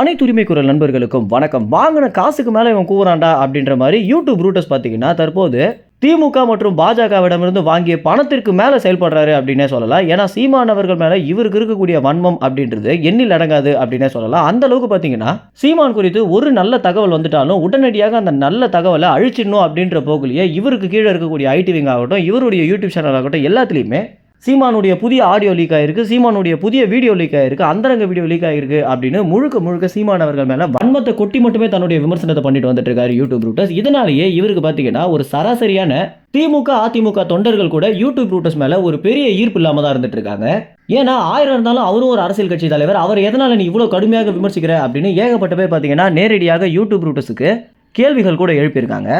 அனைத்து உரிமை குரல் நண்பர்களுக்கும் வணக்கம். வாங்கின காசுக்கு மேலே இவன் கூவுறான்டா அப்படின்ற மாதிரி யூடியூப் ரூட்டர்ஸ் பார்த்தீங்கன்னா தற்போது திமுக மற்றும் பாஜகவிடமிருந்து வாங்கிய பணத்திற்கு மேலே செயல்படுறாரு அப்படின்னே சொல்லலாம். ஏன்னா சீமான் அவர்கள் மேலே இவருக்கு இருக்கக்கூடிய வன்மம் அப்படின்றது எண்ணில் அடங்காது அப்படின்னே சொல்லலாம். அந்த அளவுக்கு பார்த்தீங்கன்னா சீமான் குறித்து ஒரு நல்ல தகவல் வந்துட்டாலும் உடனடியாக அந்த நல்ல தகவலை அழிச்சிடணும் அப்படின்ற போக்குலேயே இவருக்கு கீழே இருக்கக்கூடிய ஐடிவிங் ஆகட்டும் இவருடைய யூடியூப் சேனல் ஆகட்டும் எல்லாத்துலேயுமே சீமானுடைய புதிய ஆடியோ லீக் ஆயிருக்கு சீமானுடைய புதிய வீடியோ லீக் ஆயிருக்கு அந்தரங்க வீடியோ லீக் ஆயிருக்கு அப்படின்னு முழுக்க முழுக்க சீமான் அவர்கள் மேல வன்மத்தை கொட்டி மட்டுமே தன்னுடைய விமர்சனத்தை பண்ணிட்டு வந்துட்டு இருக்காரு யூடியூப் ரூட்டர்ஸ் இதனாலேயே இவருக்கு பார்த்தீங்கன்னா ஒரு சராசரியான திமுக அதிமுக தொண்டர்கள் கூட யூடியூப் ரூட்டர்ஸ் மேல ஒரு பெரிய ஈர்ப்பு இல்லாம தான் இருந்துட்டு இருக்காங்க. ஏன்னா ஆயிரம் இருந்தாலும் அவரும் ஒரு அரசியல் கட்சி தலைவர் அவர் எதனால நீ இவ்வளவு கடுமையாக விமர்சிக்கிற அப்படின்னு ஏகப்பட்ட பேர் பார்த்தீங்கன்னா நேரடியாக யூடியூப் ரூட்டர்ஸுக்கு கேள்விகள் கூட எழுப்பியிருக்காங்க.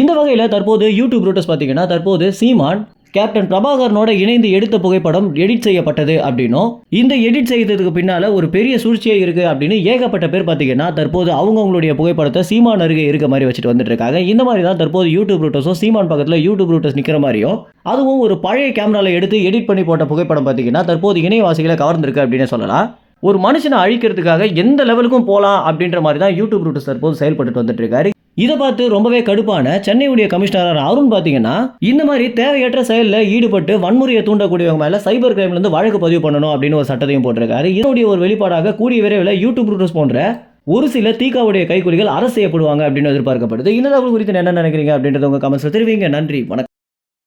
இந்த வகையில் தற்போது யூடியூப் ரூட்டர்ஸ் பார்த்தீங்கன்னா தற்போது சீமான் கேப்டன் பிரபாகரனோட இணைந்து எடுத்த புகைப்படம் எடிட் செய்யப்பட்டது அப்படின்னும் இந்த எடிட் செய்ததுக்கு பின்னால ஒரு பெரிய சூழ்ச்சியே இருக்கு அப்படின்னு ஏகப்பட்ட பேர் பார்த்தீங்கன்னா தற்போது அவங்கவுங்களுடைய புகைப்படத்தை சீமான் அருகே இருக்க மாதிரி வச்சுட்டு வந்துட்டு இருக்காங்க. இந்த மாதிரி தான் தற்போது யூடியூப் ரூட்டர்ஸும் சீமான் பக்கத்தில் யூடியூப் ரூட்டர்ஸ் நிற்கிற மாதிரியும் அதுவும் ஒரு பழைய கேமரால எடுத்து எடிட் பண்ணி போட்ட புகைப்படம் பார்த்தீங்கன்னா தற்போது இணையவாசிகளை கவர்ந்திருக்கு அப்படின்னு சொல்லலாம். ஒரு மனுஷனை அழிக்கிறதுக்காக எந்த லெவலுக்கும் போகலாம் அப்படின்ற மாதிரி தான் யூடியூப் ரூட்டர்ஸ் தற்போது செயல்பட்டு வந்துட்டு இருக்காரு. இதை பார்த்து ரொம்பவே கடுப்பான சென்னையுடைய கமிஷனர் அருண் பார்த்தீங்கன்னா இந்த மாதிரி தேவையற்ற செயலில் ஈடுபட்டு வன்முறையை தூண்டக்கூடியவங்க மேலே சைபர் கிரைம்லேருந்து வழக்கு பதிவு பண்ணணும் அப்படின்னு ஒரு சட்டத்தையும் போட்டிருக்காரு. இதனுடைய ஒரு வெளிப்பாடாக கூடிய விரைவில் யூடியூப் ரூட்டர்ஸ் போன்ற ஒரு சில தீகாவுடைய கைக்கூலிகள் அரசு செய்யப்படுவாங்க அப்படின்னு எதிர்பார்க்கப்படுது. இந்த தகவல் குறித்து என்ன நினைக்கிறீங்க அப்படின்றத உங்கள் கமெண்ட்ஸ் தெரிவிங்க. நன்றி. வணக்கம்.